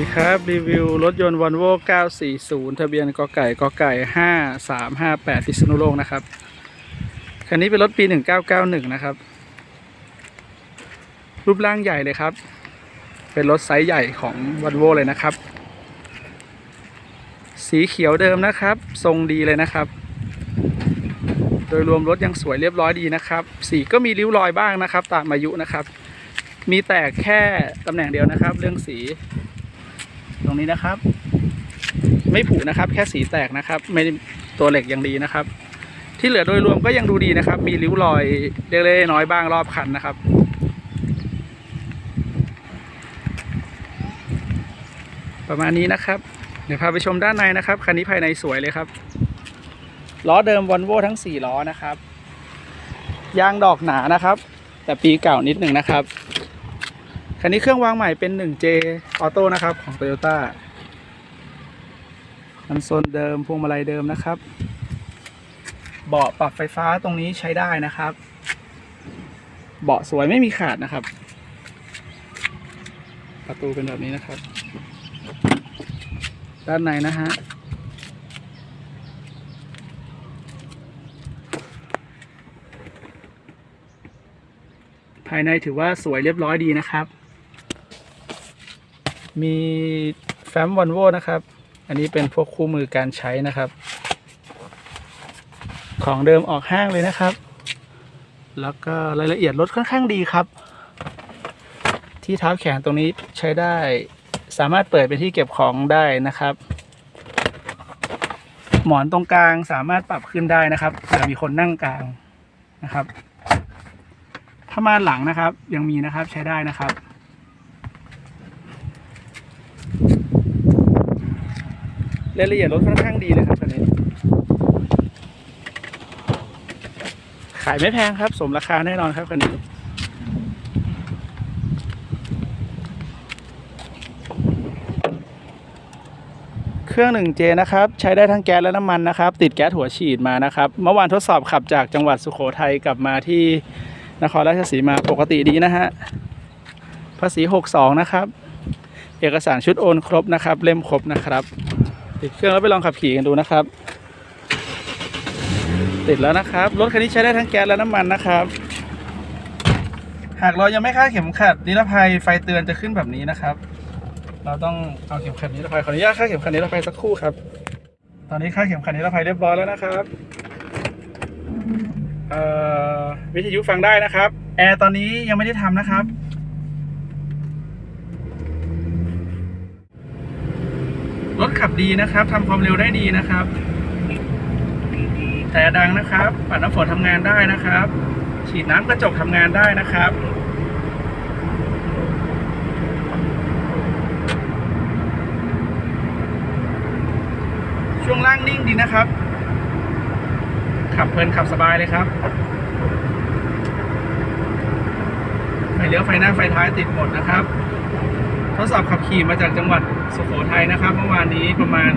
ดีครับ รีวิวรถยนต์ Volvo 940 ทะเบียนกไก่กไก่ 5358พิษณุโลกนะครับ คันนี้เป็นรถปี 1991 นะครับ รูปร่างใหญ่เลยครับ เป็นรถไซส์ใหญ่ของ Volvo เลยนะครับ สีเขียวเดิมนะครับ ทรงดีเลยนะครับ โดยรวมรถยังสวยเรียบร้อยดีนะครับ สีก็มีริ้วรอยบ้างนะครับ ตามอายุนะครับมีแตกแค่ตำแหน่งเดียวนะครับ เรื่องสี ตรงนี้นะครับ ไม่ผุนะครับ แค่สีแตกนะครับ ไม่ตัวเหล็กยังดีนะครับ ที่เหลือโดยรวมก็ยังดูดีนะครับ มีริ้วรอยเล็กๆน้อยบ้างรอบคันนะครับประมาณนี้นะครับ เดี๋ยวพาไปชมด้านในนะครับ คันนี้ภายในสวยเลยครับ ล้อเดิมวอลโวทั้ง 4 ล้อนะครับ ยางดอกหนานะครับ แต่ปีเก่านิดหนึ่งนะครับ คันนี้เครื่องวางใหม่เป็น 1J ออโต้นะครับของ Toyota คอนโซลเดิมพวงมาลัยเดิมนะครับ เบาะปรับไฟฟ้าตรงนี้ใช้ได้นะครับ เบาะสวยไม่มีขาดนะครับ ประตูเป็นแบบนี้นะครับ ด้านในนะฮะภายในถือว่าสวยเรียบร้อยดีนะครับ มีแฟ้มวอลโวนะครับ อันนี้เป็นพวกคู่มือการใช้นะครับ ของเดิมออกห้างเลยนะครับ แล้วก็รายละเอียดรถค่อนข้างดีครับ ที่เท้าแขนตรงนี้ใช้ได้สามารถเปิดเป็นที่เก็บของได้นะครับ หมอนตรงกลางสามารถปรับขึ้นได้นะครับแต่มีคนนั่งกลางนะครับ ถ้ามาหลังนะครับยังมีนะครับใช้ได้นะครับ รายละเอียดรถค่อนข้างดีเลยครับคันนี้ ขายไม่แพงครับ สมราคาแน่นอนครับคันนี้เครื่อง 1J นะครับ ใช้ได้ทั้งแก๊สและน้ำมันนะครับ ติดแก๊สหัวฉีดมานะครับ เมื่อวานทดสอบขับจากจังหวัดสุโขทัยกลับมาที่นครราชสีมาปกติดีนะฮะ ภาษี 62 นะครับ เอกสารชุดโอนครบนะครับ เล่มครบนะครับ ติดเครื่องแล้วไปลองขับขี่กันดูนะครับ ติดแล้วนะครับ รถคันนี้ใช้ได้ทั้งแก๊สและน้ำมันนะครับ หากเรายังไม่คาดเข็มขัดนิรภัยไฟเตือนจะขึ้นแบบนี้นะครับ เราต้องเอาเข็มขัดนิรภัยขออนุญาตคาดเข็มขัดนิรภัยสักครู่ครับ ตอนนี้คาดเข็มขัดนิรภัยเรียบร้อยแล้วนะครับวิทยุฟังได้นะครับ แอร์ตอนนี้ยังไม่ได้ทำนะครับ รถขับดีนะครับทำความเร็วได้ดีนะครับ แต่ดังนะครับปัดน้ำฝนทำงานได้นะครับ ฉีดน้ำกระจกทำงานได้นะครับช่วงล่างนิ่งดีนะครับ ขับเพลินขับสบายเลยครับไฟเลี้ยวไฟหน้าไฟท้ายติดหมดนะครับ ทดสอบขับขี่มาจากจังหวัดสุโขทัยนะครับ เมื่อวานนี้ประมาณ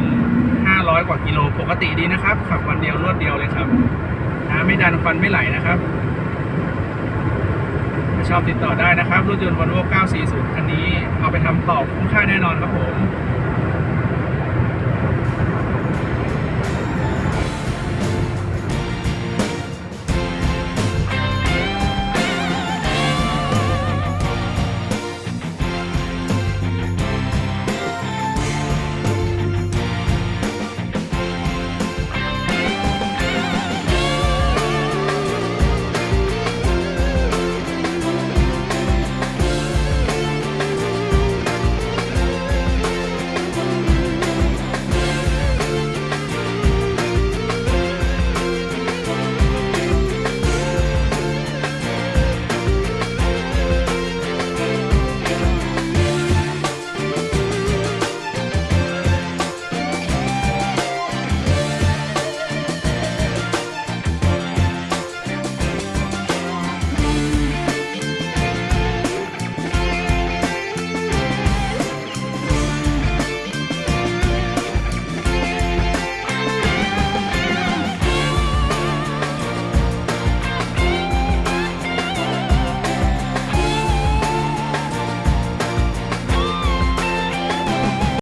500 กว่ากิโลปกติดีนะครับ ขับวันเดียวรวดเดียวเลยครับน้ำไม่ดันควันไม่ไหลนะครับชอบติดต่อได้นะครับรถยนต์ Volvo 940 คันนี้เอาไปทำต่อคุ้มค่าแน่นอนครับผม